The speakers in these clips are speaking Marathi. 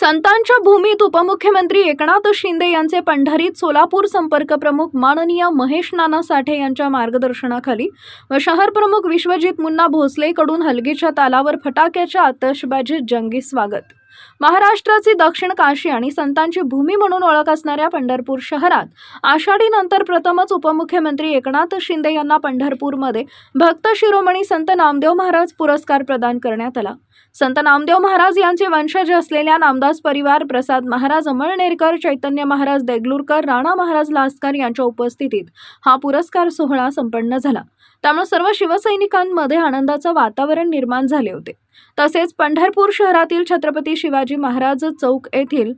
संतांच्या भूमीत उपमुख्यमंत्री एकनाथ शिंदे यांचे पंढरीत सोलापूर संपर्क प्रमुख माननीय महेश नाना साठे यांच्या मार्गदर्शनाखाली व शहर प्रमुख विश्वजित मुन्ना भोसलेकडून हलगीच्या तालावर फटाक्याच्या आतषबाजीत जंगी स्वागत. महाराष्ट्राची दक्षिण काशी आणि संतांची भूमी म्हणून ओळख असणाऱ्या पंढरपूर शहरात आषाढीनंतर प्रथमच उपमुख्यमंत्री एकनाथ शिंदे यांना पंढरपूरमध्ये भक्त शिरोमणी संत नामदेव महाराज पुरस्कार प्रदान करण्यात आला. संत नामदेव महाराज यांचे वंशज असलेल्या नामदास परिवार प्रसाद महाराज अमळनेरकर चैतन्य महाराज देगलूरकर राणा महाराज लासकर यांच्या उपस्थितीत हा पुरस्कार सोहळा संपन्न झाला. त्यामुळे सर्व शिवसैनिकांमध्ये आनंदाचं वातावरण निर्माण झाले होते. तसेच पंढरपूर शहरातील छत्रपती शिवाजी महाराज चौक येथील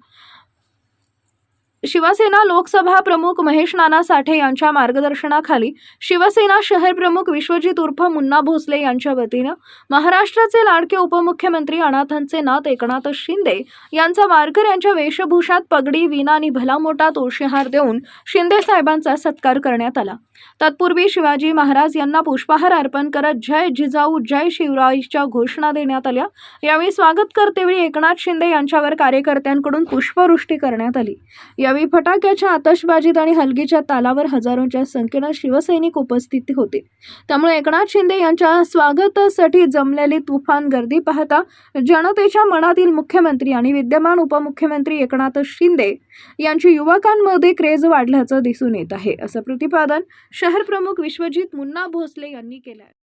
शिवसेना लोकसभा प्रमुख महेश नाना साठे यांच्या मार्गदर्शनाखाली शिवसेना शहर प्रमुख विश्वजित उर्फ मुन्ना भोसले यांच्या वतीनं महाराष्ट्राचे लाडके उपमुख्यमंत्री अनाथांचे नाथ एकनाथ शिंदे यांचा वारकर यांच्या वेशभूषात पगडी विना आणि भला मोठा तुळशीहार देऊन शिंदे साहेबांचा सत्कार करण्यात आला. तत्पूर्वी शिवाजी महाराज यांना पुष्पहार अर्पण करत जय जिजाऊ जय शिवरायच्या घोषणा देण्यात आल्या. यावेळी स्वागत करतेवेळी एकनाथ शिंदे यांच्यावर कार्यकर्त्यांकडून पुष्पवृष्टी करण्यात आली. यावेळी फटाक्याच्या आतषबाजीत आणि हलगीच्या तालावर हजारोंच्या संख्येनं शिवसैनिक उपस्थित होते. त्यामुळे एकनाथ शिंदे यांच्या स्वागतासाठी जमलेली तुफान गर्दी पाहता जनतेच्या मनातील मुख्यमंत्री आणि विद्यमान उपमुख्यमंत्री एकनाथ शिंदे यांची युवकांमध्ये क्रेज वाढल्याचं दिसून येत आहे. असं प्रतिपादन शहर प्रमुख विश्वजित मुन्ना भोसले यांनी केलं आहे